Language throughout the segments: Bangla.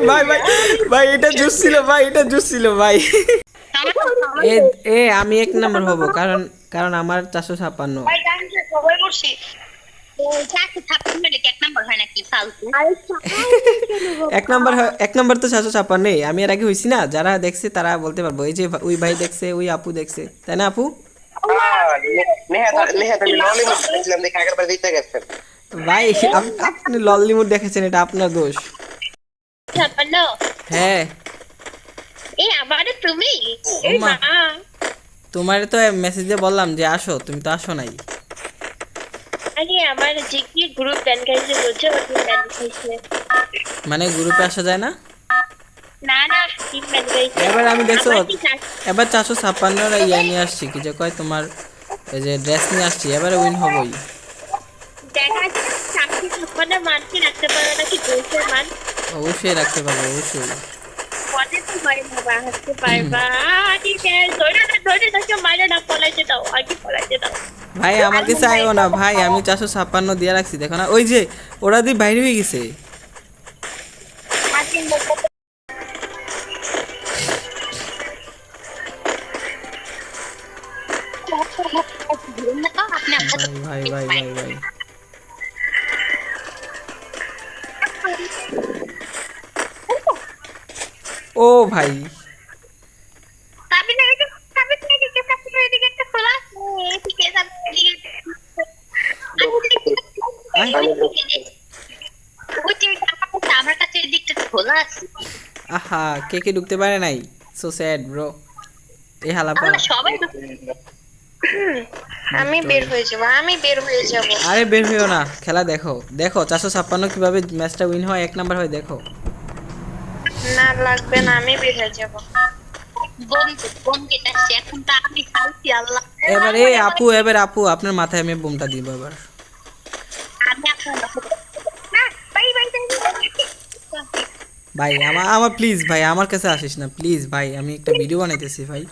ভাই ভাই ভাই ভাই এটা জুস ছিল ভাই এটা জুস ছিল ভাই এ এ আমি এক নম্বর হব কারণ কারণ আমার চারশো ছাপ্পান্ন এক নাম্বার হয় নাকি ফালতু এক নম্বর এক নম্বর তো চারশো ছাপ্পান্ন আমি এর আগে হয়েছি না যারা দেখছে তারা বলতে পারব এই যে ওই ভাই দেখছে ওই আপু দেখছে তাই না আপু ভাই আপ- আপনি ললিমুড দেখেছেন এটা আপনার দোষ ছাপ্পান্ন হ্যাঁ। এই তুমি? এই ওমা। মা। তোমার তো মেসেজ বললাম যে আসো তুমি তো আসো নাই। আরে আমার যে কি গ্রুপ প্ল্যান খাইছে বলছে ওর প্ল্যান খাইছে মানে গ্রুপে আসা যায় না? না না কি প্ল্যান খাইছে এবার আমি দেখছ এবার চারশো ছাপ্পান্ন ইয়ে নিয়ে আসছি কি যে কয় তোমার এই যে ড্রেস নিয়ে আসছি এবারে উইন হবই। দেখা যাচ্ছে চাকরি ছাপ্পান্ন রাখতে পারো নাকি মান অবশ্যই রাখতে পারব অবশ্যই। পারবা ঠিক আছে ধরে না ভাই আমাকে চাইও না ভাই আমি চারশো ছাপ্পান্ন দিয়ে রাখছি দেখো না ওই যে ওরা দিয়ে বাইরে হয়ে গেছে। ভাই ভাই ভাই ভাই। খোলা ভাই। আহা কে কে ঢুকতে পারে নাই? সো স্যাড ব্রো এই হালাপা আমরা সবাই আমি বের হয়ে যাব আমি বের হয়ে যাব। আরে বের হইও না খেলা দেখো। দেখো চারশো ছাপ্পান্ন কীভাবে ম্যাচটা উইন হয় এক নাম্বার হয় দেখো। না লাগবে না আমি বের হয়ে যাব এবারে আপু এবার আপু আপনার মাথায় আমি বোমটা দিব এবার ভাই আমার আমার প্লিজ ভাই আমার কাছে আসিস না প্লিজ ভাই আমি একটা ভিডিও বানাইতেছি ভাই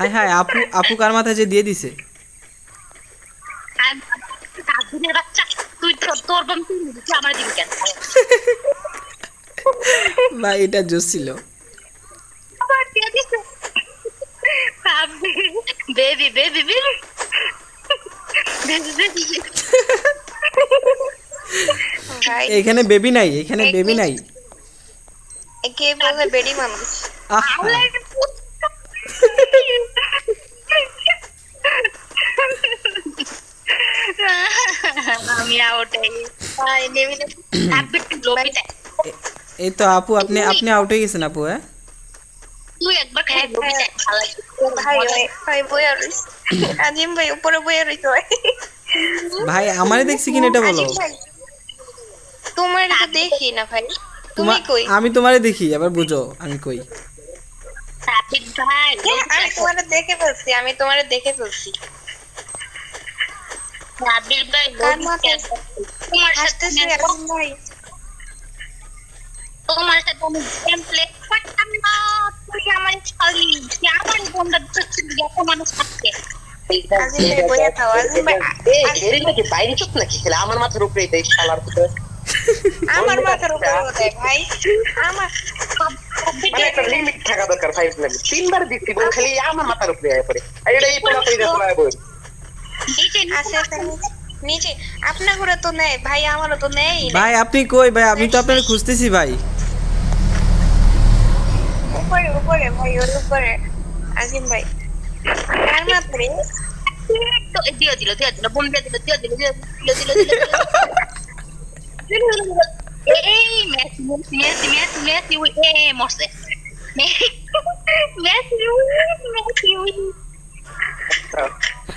আয় হায় আপু আপু কার মাথায় যে দিয়ে দিছে তোর তোর তুই নিবি, আমার দিকে কেন? ভাই এটা জোস ছিল। Baby baby baby. এখানে বেবি নাই এখানে বেবি নাই। একে বলে বেডি মানুষ? আহা আমি আউটাই নেমে আপনি লোবিতে এ- এই তো আপু, আপনি আপনি আউট হয়ে গেছেন আপু হ্যাঁ? ভাই, আমারে দেখছি কিনা এটা বলো। তোমার তো দেখি না ভাই তুমি কই আমি তোমারে দেখি, এবার বুঝো, আমি কই। ভাই আমি তোমারে দেখে ফেলছি, আমি তোমারে দেখে ফেলছি। সাবিত ভাই কার? তোমার সাথে আমার খালি তুই আমার আমার মাথার উপরে এই শালার আমার মাথার উপরে দেয় ভাই আমার লিমিট থাকা দরকার তিনবার দিচ্ছি খালি আমার মাথার উপরে আয় পড়ে আর এটা এই দেখো বল নিচে আপনার ঘরে তো নেই ভাই আমারও তো নেই ভাই আপনি কই ভাই আমি তো আপনার খুঁজতেছি ভাই উপরে উপরে ভাই ওর উপরে আজিম ভাই কার মাথারে তো দিয়ে দিল দিয়ে দিল বোম দিয়ে দিল দিয়ে দিল দিয়ে দিল দিল দিল এই মেসি মেসি মেসি মেসি উই এ মরছে মেসি উই মেসি উই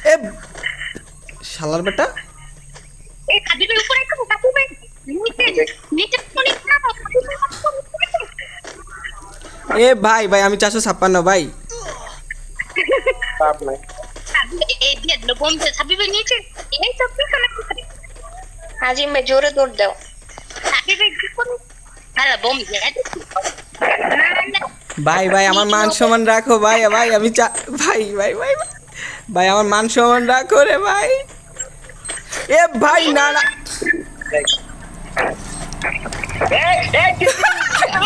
এ শালার বেটা? এই খাদিমের উপরে একটু খাদিমের নিচে নিচে কোনি খাও খাদিমের উপরে এ ভাই ভাই আমি চারশো ছাপ্পান্ন ভাই। আজিম ভাই জোরে দৌড় দাও। ভাই ভাই আমার মান সম্মান রাখো ভাই ভাই আমি চা ভাই ভাই ভাই ভাই। ভাই আমার মান সম্মান রাখো রে ভাই। এ ভাই না না।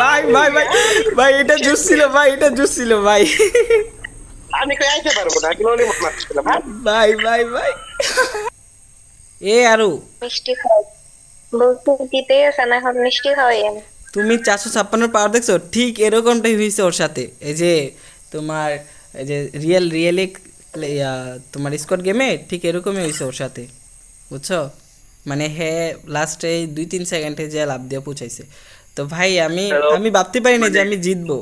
ভাই ভাই ভাই ভাই এটা জুস ছিল ভাই এটা জুস ছিল ভাই। আমি কই আইতে পারব না কি ললিপপ মারছিলাম। ভাই ভাই ভাই। এ আরু। মিষ্টি খাও বলতে দিতে গেছে এখন মিষ্টি খাওয়াই তুমি চারশো ছাপ্পান্নর পাওয়ার দেখছ? ঠিক এরকমটাই হয়েছে ওর সাথে। এই যে তোমার এই যে রিয়েল রিয়েলি তোমার স্কট গেমে ঠিক এরকমই হয়েছে ওর সাথে। বুঝছ? মানে হে লাস্টে দুই তিন সেকেন্ডে যে লাভ দিয়ে পৌঁছাইছে। তো ভাই আমি আমি ভাবতে পারি না যে আমি জিতবো।